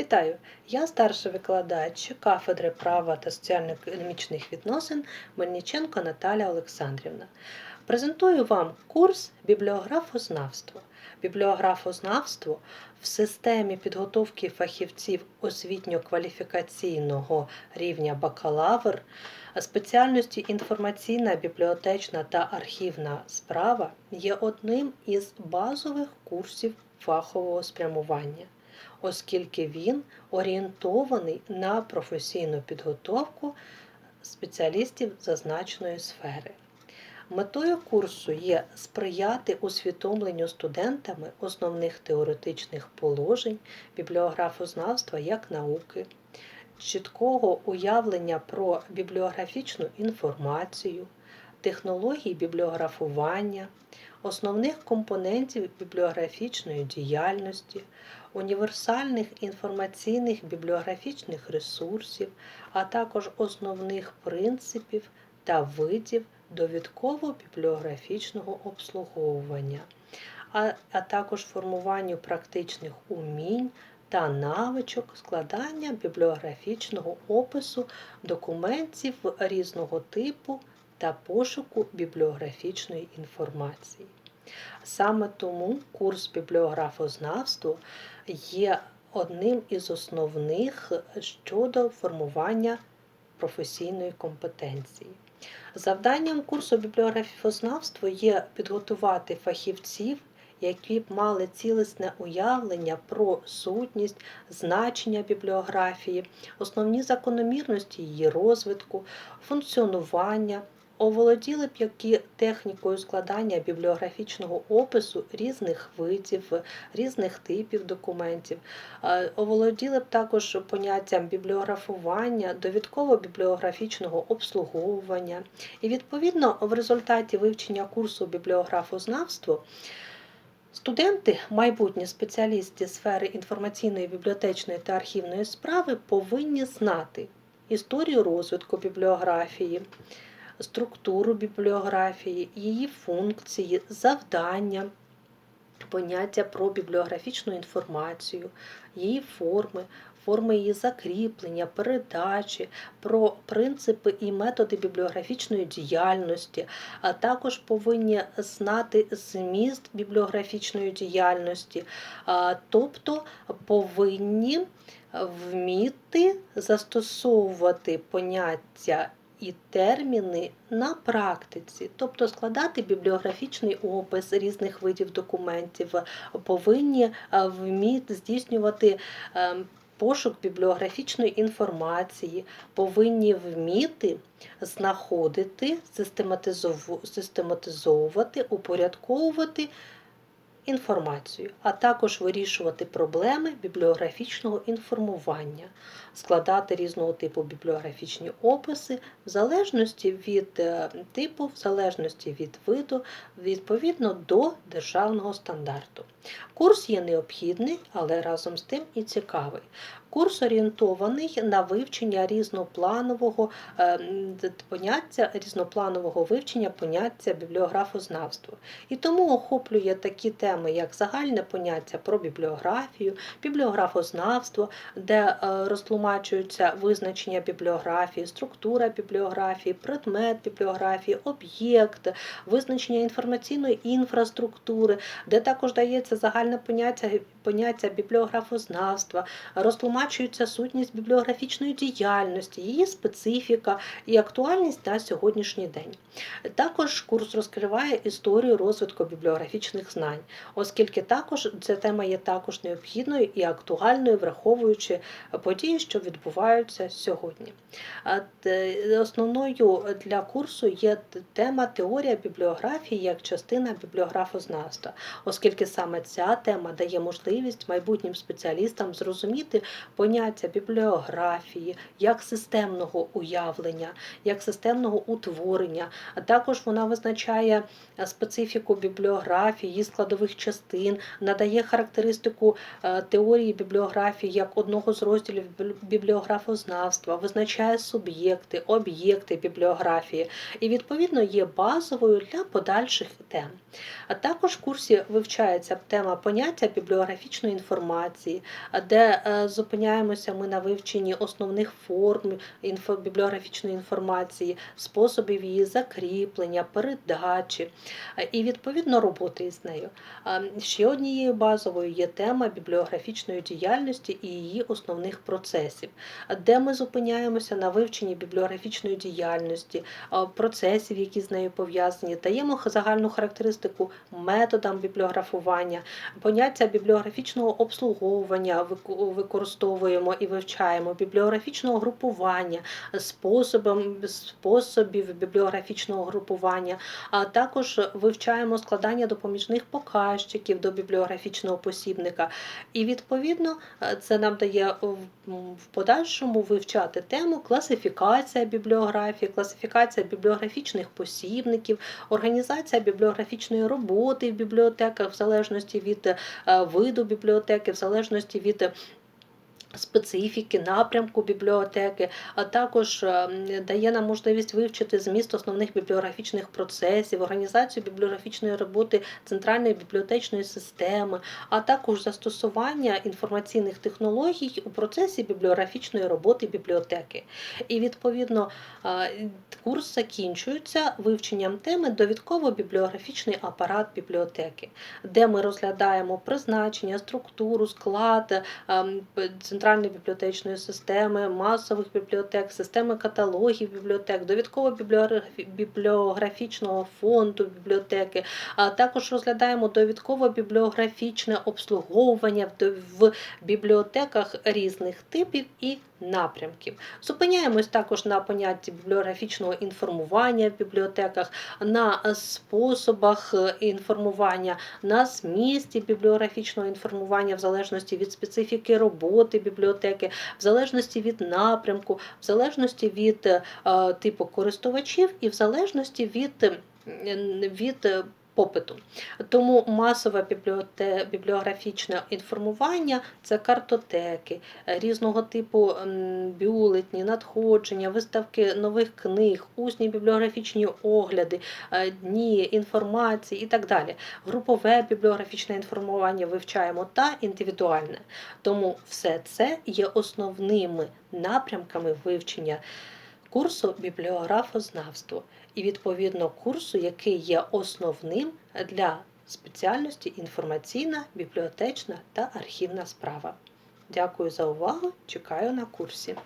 Вітаю! Я старший викладач кафедри права та соціально-економічних відносин Мельниченко Наталя Олександрівна. Презентую вам курс бібліографознавство. Бібліографознавство в системі підготовки фахівців освітньо-кваліфікаційного рівня бакалавр спеціальності інформаційна, бібліотечна та архівна справа є одним із базових курсів фахового спрямування оскільки він орієнтований на професійну підготовку спеціалістів зазначеної сфери. Метою курсу є сприяти усвідомленню студентами основних теоретичних положень бібліографознавства як науки, чіткого уявлення про бібліографічну інформацію, технології бібліографування, основних компонентів бібліографічної діяльності, універсальних інформаційних бібліографічних ресурсів, а також основних принципів та видів довідково-бібліографічного обслуговування, а, а також формуванню практичних умінь. Та навичок складання бібліографічного опису документів різного типу та пошуку бібліографічної інформації. Саме тому курс бібліографознавства є одним із основних щодо формування професійної компетенції. Завданням курсу бібліографознавства є підготувати фахівців, які б мали цілісне уявлення про сутність, значення бібліографії, основні закономірності її розвитку, функціонування, оволоділи б які технікою складання бібліографічного опису різних видів, різних типів документів, оволоділи б також поняттям бібліографування, довідково-бібліографічного обслуговування. І, відповідно, в результаті вивчення курсу бібліографознавства Студенти, майбутні спеціалісти сфери інформаційної, бібліотечної та архівної справи повинні знати історію розвитку бібліографії, структуру бібліографії, її функції, завдання, поняття про бібліографічну інформацію, її форми, форми її закріплення, передачі, про принципи і методи бібліографічної діяльності, а також повинні знати зміст бібліографічної діяльності, тобто повинні вміти застосовувати поняття і терміни на практиці, тобто складати бібліографічний опис різних видів документів, повинні е, вміти здійснювати е, пошук бібліографічної інформації, повинні вміти знаходити, систематизовувати, упорядковувати інформацію, а також вирішувати проблеми бібліографічного інформування, складати різного типу бібліографічні описи в залежності від е, типу, в залежності від виду, відповідно до державного стандарту. Курс є необхідний, але разом з тим і цікавий. Курс орієнтований на вивчення різнопланового е, поняття, різнопланового вивчення поняття бібліографознавства. І тому охоплює такі теми, як загальне поняття про бібліографію, бібліографознавство, де е, розтлумачуються визначення бібліографії, структура бібліографії, предмет бібліографії, об'єкт, визначення інформаційної інфраструктури, де також дається загальне поняття поняття бібліографознавства, розтлумачується сутність бібліографічної діяльності, її специфіка і актуальність на сьогоднішній день. Також курс розкриває історію розвитку бібліографічних знань, оскільки також ця тема є також необхідною і актуальною, враховуючи події, що відбуваються сьогодні. Основною для курсу є тема теорія бібліографії як частина бібліографознавства, оскільки саме ця тема дає можливість майбутнім спеціалістам зрозуміти поняття бібліографії як системного уявлення, як системного утворення, а також вона визначає специфіку бібліографії, її складових частин, надає характеристику е, теорії бібліографії як одного з розділів бібліографознавства, визначає суб'єкти, об'єкти бібліографії і, відповідно, є базовою для подальших тем. А також в курсі вивчається тема поняття бібліографічної інформації, де е, зупиняємося ми на вивченні основних форм інфо, бібліографічної інформації, способів її закріплення, передачі е, і відповідно роботи із нею. Ще однією базовою є тема бібліографічної діяльності і її основних процесів, де ми зупиняємося на вивченні бібліографічної діяльності, процесів, які з нею пов'язані, даємо загальну характеристику методам бібліографування, поняття бібліографічного обслуговування вику- використовуємо і вивчаємо, бібліографічного групування, способом, способів бібліографічного групування, а також вивчаємо складання допоміжних показчиків до бібліографічного посібника. І відповідно е, це нам дає в подальшому вивчати тему класифікація бібліографії, класифікація бібліографічних посібників, організація бібліографічної роботи в бібліотеках в залежності від е, виду бібліотеки, в залежності від специфіки, напрямку бібліотеки, а також е, дає нам можливість вивчити зміст основних бібліографічних процесів, організацію бібліографічної роботи центральної бібліотечної системи, а також застосування інформаційних технологій у процесі бібліографічної роботи бібліотеки. І відповідно е, курс закінчується вивченням теми довідково-бібліографічний апарат бібліотеки, де ми розглядаємо призначення, структуру, склад ем, центральної бібліотечної системи, масових бібліотек, системи каталогів бібліотек, довідково-бібліографічного фонду бібліотеки, а також розглядаємо довідково-бібліографічне обслуговування в бібліотеках різних типів і напрямків. Зупиняємось також на понятті бібліографічного інформування в бібліотеках, на способах е, інформування, на змісті бібліографічного інформування в залежності від специфіки роботи бібліотеки, в залежності від напрямку, в залежності від е, е, типу користувачів і в залежності від, від попиту. Тому масове бібліографічне інформування це картотеки, е, різного типу бюлетні, надходження, виставки нових книг, усні бібліографічні огляди, е, дні інформації і так далі. Групове бібліографічне інформування вивчаємо та індивідуальне. Тому все це є основними напрямками вивчення курсу бібліографознавство і відповідно курсу, який є основним для спеціальності інформаційна, бібліотечна та архівна справа. Дякую за увагу! Чекаю на курсі.